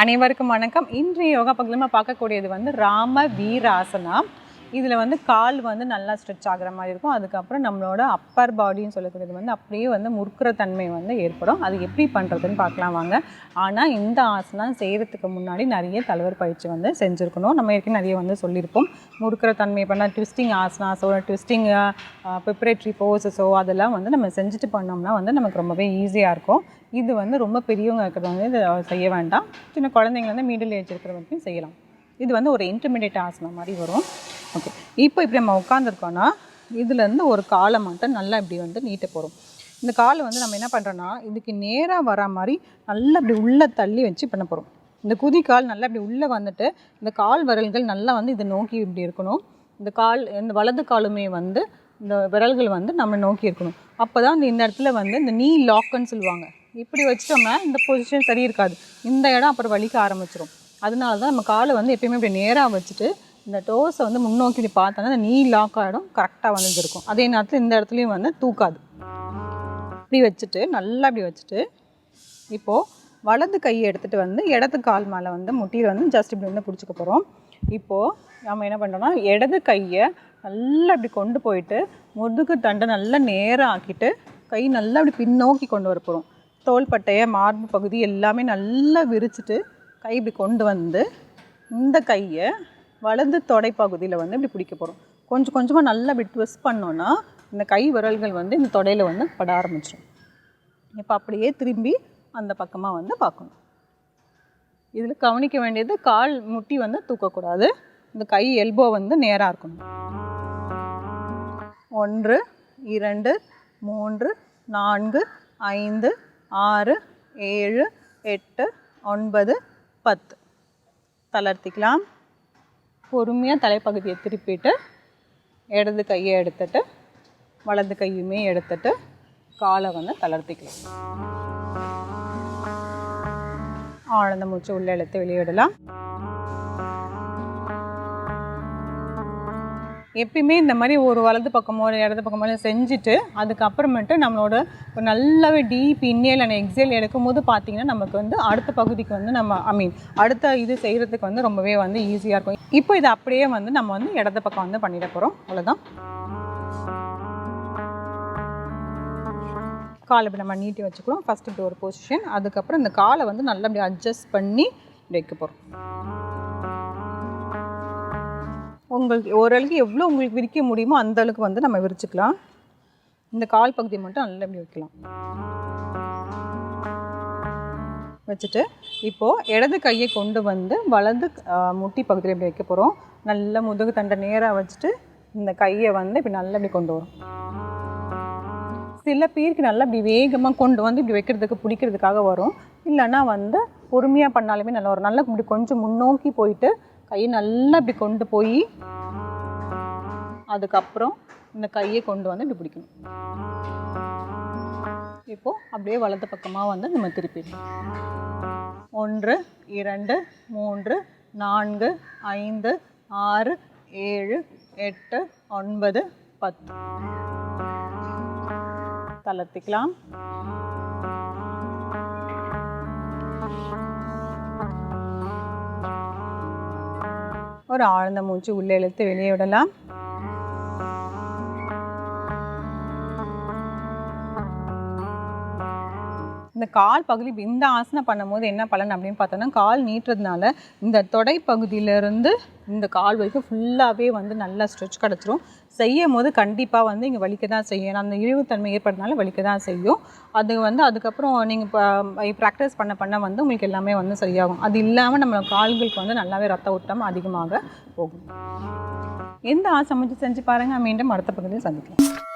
அனைவருக்கும் வணக்கம். இன்றைய யோகா பகுதியில் பார்க்கக்கூடியது வந்து ராம வீராசனா. இதில் வந்து கால் வந்து நல்லா ஸ்ட்ரெச் ஆகிற மாதிரி இருக்கும். அதுக்கப்புறம் நம்மளோட அப்பர் பாடின்னு சொல்லக்கூடியது வந்து அப்படியே வந்து முறுக்குற தன்மை வந்து ஏற்படும். அது எப்படி பண்ணுறதுன்னு பார்க்கலாம் வாங்க. ஆனால் இந்த ஆசனம் செய்கிறதுக்கு முன்னாடி நிறைய தலைவர் பயிற்சி வந்து செஞ்சுருக்கணும். நம்ம ஏற்கனவே நிறைய வந்து சொல்லியிருப்போம். முறுக்கிற தன்மை பண்ணால் ட்விஸ்டிங் ஆசனாஸோ ட்விஸ்டிங் ப்ரிப்பரேட்ரி ஃபோர்ஸஸோ அதெல்லாம் வந்து நம்ம செஞ்சுட்டு பண்ணோம்னா வந்து நமக்கு ரொம்பவே ஈஸியாக இருக்கும். இது வந்து ரொம்ப பெரியவங்க இருக்கிறது வந்து இதை செய்ய வேண்டாம். சின்ன குழந்தைங்க வந்து மிடில் ஏஜ் இருக்கிற வரைக்கும் செய்யலாம். இது வந்து ஒரு இன்டர்மீடியட் ஆசனம் மாதிரி வரும். ஓகே இப்போ இப்படி நம்ம உட்காந்துருக்கோன்னா இதுலேருந்து ஒரு காலை மட்டும் நல்லா இப்படி வந்து நீட்ட போகிறோம் இந்த காலை வந்து நம்ம என்ன பண்ணுறோன்னா இதுக்கு நேராக வர மாதிரி நல்லா இப்படி உள்ளே தள்ளி வச்சு பண்ண போகிறோம் இந்த குதி கால் நல்லா இப்படி உள்ளே வந்துட்டு இந்த கால் விரல்கள் நல்லா வந்து இதை நோக்கி இப்படி இருக்கணும். இந்த கால் இந்த வலது காலுமே வந்து இந்த விரல்கள் வந்து நம்ம நோக்கி இருக்கணும். அப்போ தான் இந்த இடத்துல வந்து இந்த நீ லாக்குன்னு சொல்லுவாங்க. இப்படி வச்சிட்டோம்னா இந்த பொசிஷன் சரி இருக்காது. இந்த இடம் அப்புறம் வலிக்க ஆரம்பிச்சிடும் அதனால தான் நம்ம காலை வந்து எப்பயுமே இப்படி நேராக வச்சுட்டு இந்த டோஸை வந்து முன்னோக்கி இப்படி பார்த்தோன்னா இந்த நீ லாக் ஆகிடும் கரெக்டாக வந்துருக்கும் அதே நேரத்தில் இந்த இடத்துலையும் வந்து தூக்காது. இப்படி வச்சுட்டு நல்லா இப்படி வச்சுட்டு இப்போது வலது கையை எடுத்துகிட்டு வந்து இடது கால் மேலே வந்து முட்டியில் வந்து ஜஸ்ட் இப்படி வந்து பிடிச்சிக்க போகிறோம் இப்போது நம்ம என்ன பண்ணுறோம்னா இடது கையை நல்லா இப்படி கொண்டு போயிட்டு முதுகு தண்டை நல்லா நேராக ஆக்கிட்டு கை நல்லா அப்படி பின்னோக்கி கொண்டு வர போகிறோம் தோள்பட்டையை மார்பு பகுதி எல்லாமே நல்லா விரிச்சிட்டு கை இப்படி கொண்டு வந்து இந்த கையை வலது தொடை பகுதியில் வந்து இப்படி பிடிக்க போகிறோம் கொஞ்சம் கொஞ்சமாக நல்லா இப்படி ட்விஸ்ட் பண்ணோன்னா இந்த கை விரல்கள் வந்து இந்த தொடையில் வந்து பட ஆரம்பிச்சிடும் இப்போ அப்படியே திரும்பி அந்த பக்கமாக வந்து பார்க்கணும். இதில் கவனிக்க வேண்டியது கால் முட்டி வந்து தூக்கக்கூடாது. இந்த கை எல்போ வந்து நேராக இருக்கணும். ஒன்று இரண்டு மூன்று நான்கு ஐந்து ஆறு ஏழு எட்டு ஒன்பது பத்து. தளர்த்திக்கலாம். பொறுமையாக தலைப்பகுதியை திருப்பிட்டு இடது கையை எடுத்துட்டு வலது கையுமே எடுத்துட்டு காலை வந்து தளர்த்திக்கலாம். ஆழ்ந்த மூச்சு உள்ள இழுத்து வெளியிடலாம். எப்பயுமே இந்த மாதிரி ஒரு வலது பக்கமோ ஒரு இடது பக்கமோ செஞ்சுட்டு அதுக்கப்புறமேட்டு நம்மளோட ஒரு நல்லாவே டீப் இன்னேல் அண்ட் எக்ஸேல் எடுக்கும்போது பார்த்திங்கன்னா பார்த்தீங்கன்னா நமக்கு வந்து அடுத்த பகுதிக்கு வந்து நம்ம ஐ மீன் அடுத்த இது செய்கிறதுக்கு வந்து ரொம்பவே வந்து ஈஸியாக இருக்கும். இப்போ இது அப்படியே வந்து நம்ம வந்து இடது பக்கம் வந்து பண்ணிட போகிறோம் அவ்வளோதான் காலை இப்படி நம்ம நீட்டி வச்சுக்கிறோம். ஃபஸ்ட்டு இப்படி ஒரு பொசிஷன் அதுக்கப்புறம் இந்த காலை வந்து நல்லா அட்ஜஸ்ட் பண்ணி வைக்க போகிறோம் உங்களுக்கு ஓரளவுக்கு எவ்வளோ உங்களுக்கு விரிக்க முடியுமோ அந்த அளவுக்கு வந்து நம்ம விரிச்சுக்கலாம். இந்த கால் பகுதியை மட்டும் நல்லா இப்படி வைக்கலாம். வச்சுட்டு இப்போது இடது கையை கொண்டு வந்து வலது முட்டி பகுதியில் இப்படி வைக்க போகிறோம் நல்ல முதுகு தண்டை நேராக வச்சுட்டு இந்த கையை வந்து இப்படி நல்லா இப்படி கொண்டு வரும். சில பேருக்கு நல்லா இப்படி வேகமாக கொண்டு வந்து இப்படி வைக்கிறதுக்கு பிடிக்கிறதுக்காக வரும். இல்லைன்னா வந்து பொறுமையாக பண்ணாலுமே நல்லா வரும். நல்லா இப்படி கொஞ்சம் முன்னோக்கி போயிட்டு கையை நல்லா இப்படி கொண்டு போய் அதுக்கப்புறம் இந்த கையை கொண்டு வந்து இப்படி பிடிக்கணும். இப்போது அப்படியே வலது பக்கமாக வந்து நம்ம திருப்பிடணும் ஒன்று இரண்டு மூன்று நான்கு ஐந்து ஆறு ஏழு எட்டு ஒன்பது பத்து. தளர்த்திக்கலாம் ஒரு ஆழ்ந்த மூச்சு உள்ளே இழுத்து வெளியே விடலாம். இந்த கால் பகுதி இந்த ஆசனம் பண்ணும்போது என்ன பலன் அப்படின்னு பார்த்தோன்னா கால் நீட்டுறதுனால இந்த தொடை பகுதியிலேருந்து இந்த கால் வரைக்கும் ஃபுல்லாகவே வந்து நல்லா ஸ்ட்ரெச் கிடச்சிரும். செய்யும் போது கண்டிப்பாக வந்து இங்கே வலிக்க தான் செய்யும் அந்த இழிவுத்தன்மை ஏற்படுறதுனால வலிக்க தான் செய்யும். அது வந்து அதுக்கப்புறம் நீங்கள் இப்போ ப்ராக்டிஸ் பண்ண பண்ண வந்து உங்களுக்கு எல்லாமே வந்து சரியாகும். அது இல்லாமல் நம்ம கால்களுக்கு வந்து நல்லாவே ரத்த ஓட்டம் அதிகமாக போகும். எந்த ஆசை செஞ்சு பாருங்கள் மீண்டும் அடுத்த பகுதியில் சந்திக்கலாம்.